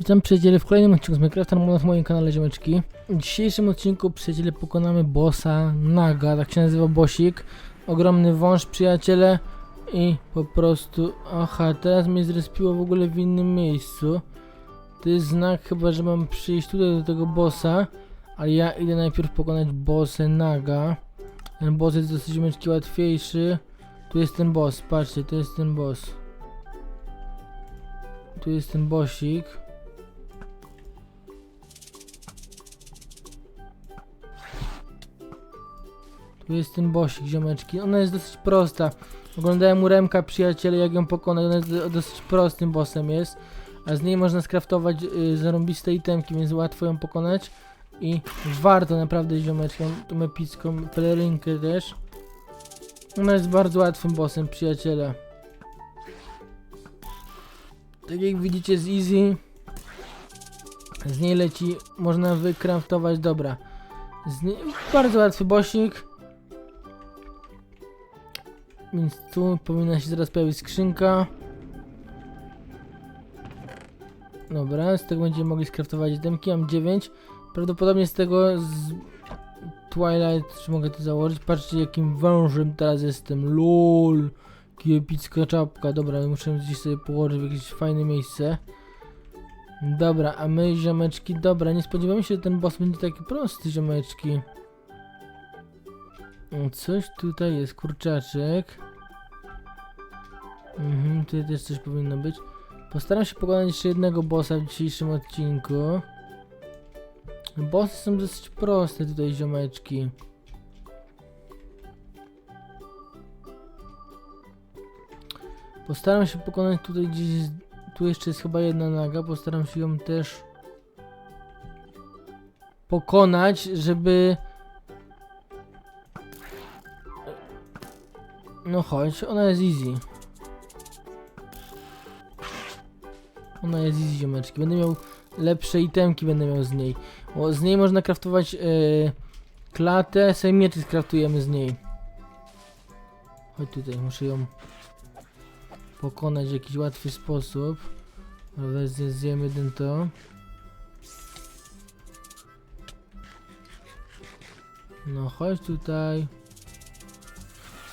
Witam przyjaciele w kolejnym odcinku z Minecrafta na moim kanale Ziomeczki. W dzisiejszym odcinku przyjaciele pokonamy bossa Naga, tak się nazywa bossik. Ogromny wąż przyjaciele i po prostu... Aha, teraz mnie zrespiło w ogóle w innym miejscu. To jest znak chyba, że mam przyjść tutaj do tego bossa, ale ja idę najpierw pokonać bossę Naga. Ten boss jest dosyć Ziomeczki łatwiejszy. Tu jest ten boss, patrzcie, to jest ten boss. Tu jest ten bossik. Tu jest ten bossik, ziomeczki. Ona jest dosyć prosta. Oglądałem u Remka, przyjaciele, jak ją pokonać. Ona jest do- dosyć prostym bossem jest. A z niej można skraftować y, zarąbiste itemki, więc łatwo ją pokonać. I warto naprawdę ziomeczki. Mam tą epicką pelerynkę też. Ona jest bardzo łatwym bossem, przyjaciele. Tak jak widzicie z Easy. Z niej leci, można wykraftować, dobra. Bardzo łatwy bossik. Więc tu powinna się zaraz pojawić skrzynka. Dobra, z tego będziemy mogli skraftować itemki. Mam 9. Prawdopodobnie z tego z Twilight, czy mogę to założyć? Patrzcie jakim wężem teraz jestem. LOL. Jaka epicka czapka. Dobra, muszę gdzieś sobie położyć w jakieś fajne miejsce. Dobra, a my ziomeczki, dobra, nie spodziewamy się, że ten boss będzie taki prosty, ziomeczki. Coś tutaj jest, kurczaczek. Mhm, tutaj też coś powinno być. Postaram się pokonać jeszcze jednego bossa w dzisiejszym odcinku. Bossy są dosyć proste tutaj, ziomeczki. Postaram się pokonać tutaj gdzieś. Tu jeszcze jest chyba jedna naga. Postaram się ją też pokonać, żeby. No chodź, ona jest easy. Ona jest easy, ziomeczki. Będę miał lepsze itemki, będę miał z niej. O, z niej można kraftować yy, klatę, sobie mieczy skraftujemy z niej. Chodź tutaj, muszę ją pokonać w jakiś łatwy sposób. Ale zjem jeden to. No chodź tutaj.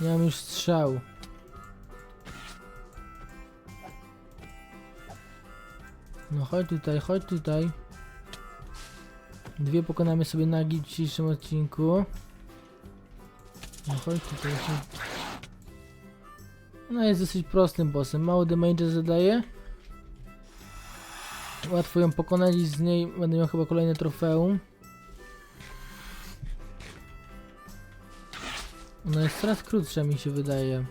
Nie mam już strzał. No chodź tutaj, chodź tutaj. Dwie pokonamy sobie nagi w dzisiejszym odcinku. No chodź tutaj. Ona jest dosyć prostym bossem. Mało damage zadaje. Łatwo ją pokonać i z niej będę miał chyba kolejne trofeum. Ona jest coraz krótsza mi się wydaje.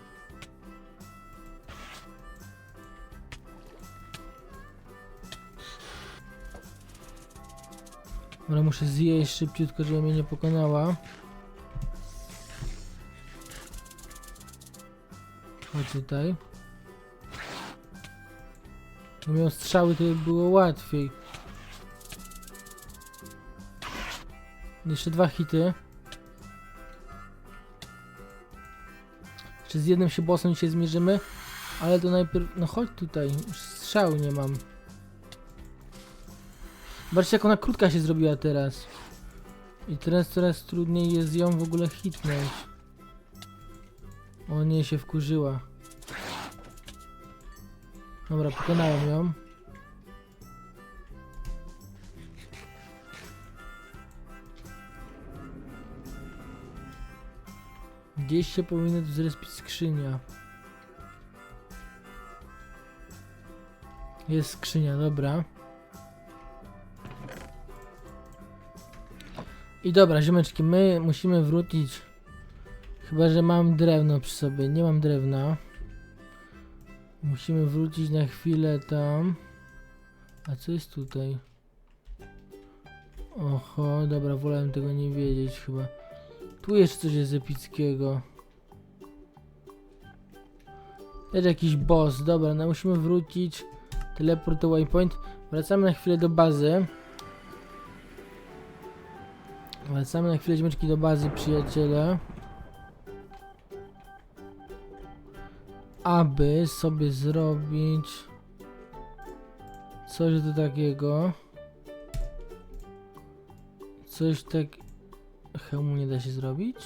Ale muszę zjeść szybciutko, żeby mnie nie pokonała. Chodź tutaj. Miał strzały, to by było łatwiej. Jeszcze dwa hity. Jeszcze z jednym się bossem się zmierzymy. Ale to najpierw... No chodź tutaj. Już strzału nie mam. Zobaczcie jak ona krótka się zrobiła teraz. I teraz coraz trudniej jest ją w ogóle hitnąć. O nie, się wkurzyła. Dobra, pokonałem ją. Gdzieś się powinna tu zrespić skrzynia. Jest skrzynia, dobra. I dobra, ziomeczki, my musimy wrócić. Chyba, że mam drewno przy sobie. Nie mam drewna. Musimy wrócić na chwilę tam. A co jest tutaj? Oho, dobra, wolałem tego nie wiedzieć chyba. Tu jeszcze coś jest epickiego. Też jakiś boss, dobra, no musimy wrócić. Teleport to waypoint. Wracamy na chwilę do bazy. Wracamy na chwilę ziomeczki do bazy, przyjaciele. Aby sobie zrobić Coś do takiego. Coś tak... Hełmu nie da się zrobić?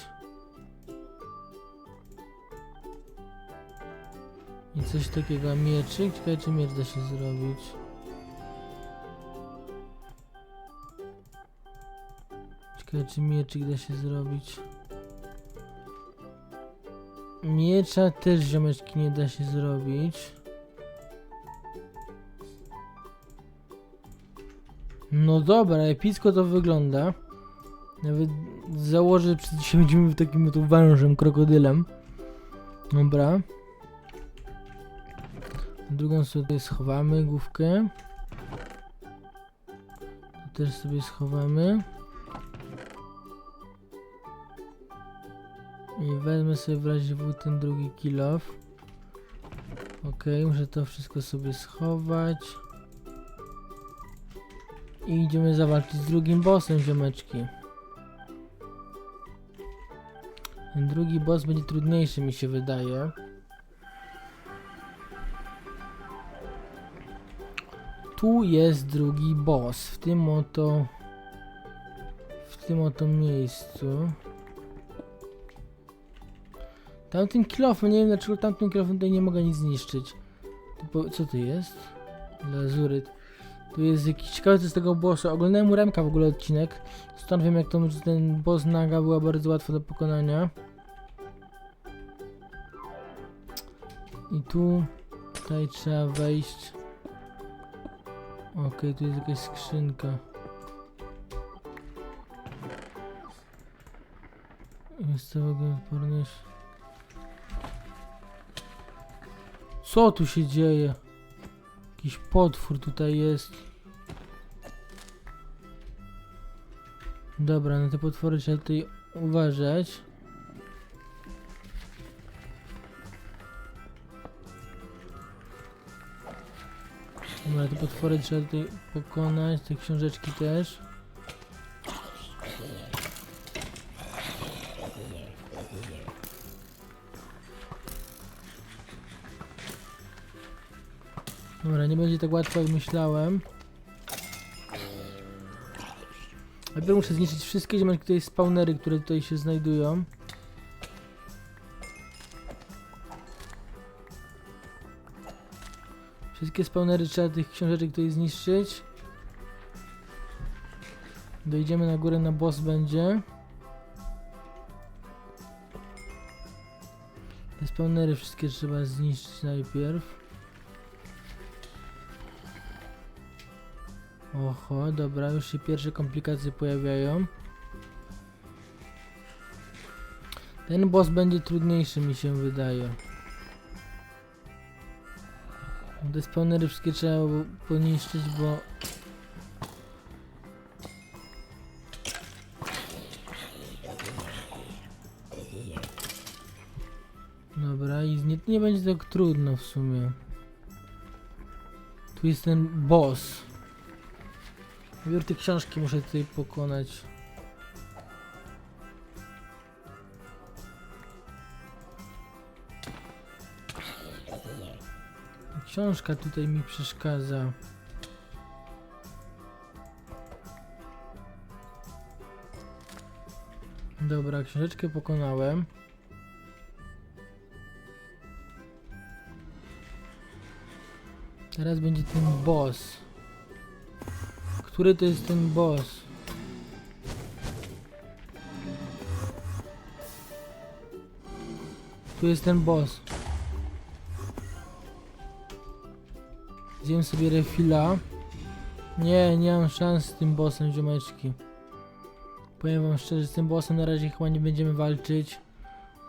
I coś takiego, mieczyk? Ciekawe czy miecz da się zrobić. Ciekawe czy mieczyk da się zrobić. Miecza też ziomeczki nie da się zrobić. No dobra, epicko to wygląda. Nawet założę, że dzisiaj będziemy takim tu wężem, krokodylem. Dobra. Drugą sobie schowamy główkę. Też sobie schowamy. I wezmę sobie w razie W ten drugi kilof. Ok, muszę to wszystko sobie schować. I idziemy zawalczyć z drugim bossem, ziomeczki. Ten drugi boss będzie trudniejszy, mi się wydaje. Tu jest drugi boss, w tym oto... W tym oto miejscu. Tamtym kilofem, nie wiem dlaczego tamtym kilofem tutaj nie mogę nic zniszczyć. Co to jest? Lazuryt. Tu jest jakiś ciekawy z tego bossa. Oglądałem u Remka w ogóle odcinek. Stąd wiem jak to ten boss naga była bardzo łatwa do pokonania. I tu tutaj trzeba wejść. Okej, tu jest jakaś skrzynka. Miejscowego odporność. Co tu się dzieje? Jakiś potwór tutaj jest. Dobra, na te potwory trzeba tutaj uważać. Dobra, te potwory trzeba tutaj pokonać, te książeczki też. Dobra, nie będzie tak łatwo jak myślałem. Najpierw muszę zniszczyć wszystkie ziemniaki, tutaj spawnery, które tutaj się znajdują. Wszystkie spawnery trzeba tych książeczek tutaj zniszczyć. Dojdziemy na górę, na boss będzie. Te spawnery wszystkie trzeba zniszczyć najpierw. Oho, dobra, już się pierwsze komplikacje pojawiają. Ten boss będzie trudniejszy mi się wydaje. Te spawnery wszystkie trzeba poniszczyć, bo... Dobra, i nie, nie będzie tak trudno w sumie. Tu jest ten boss. Najpierw te książki muszę tutaj pokonać. Książka tutaj mi przeszkadza. Dobra, książeczkę pokonałem. Teraz będzie ten boss. Który to jest ten boss? Tu jest ten boss. Zjem sobie refila. Nie, nie mam szans z tym bossem, ziomeczki. Powiem wam szczerze, z tym bossem na razie chyba nie będziemy walczyć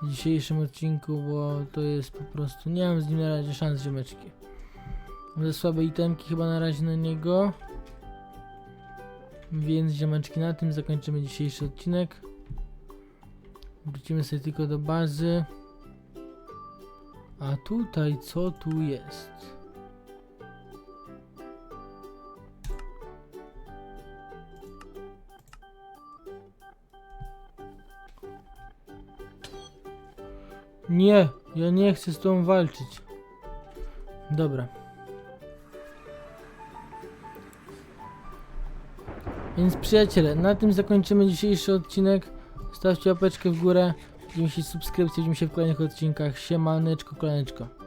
w dzisiejszym odcinku, bo to jest po prostu... Nie mam z nim na razie szans, ziomeczki. Za słabe itemki chyba na razie na niego. Więc ziomeczki, na tym zakończymy dzisiejszy odcinek. Wrócimy sobie tylko do bazy. A tutaj co tu jest? Nie, ja nie chcę z tą walczyć. Dobra. Więc przyjaciele, na tym zakończymy dzisiejszy odcinek. Stawcie łapeczkę w górę, widzimy się subskrypcję, widzimy się w kolejnych odcinkach. Siemaneczko, kolaneczko.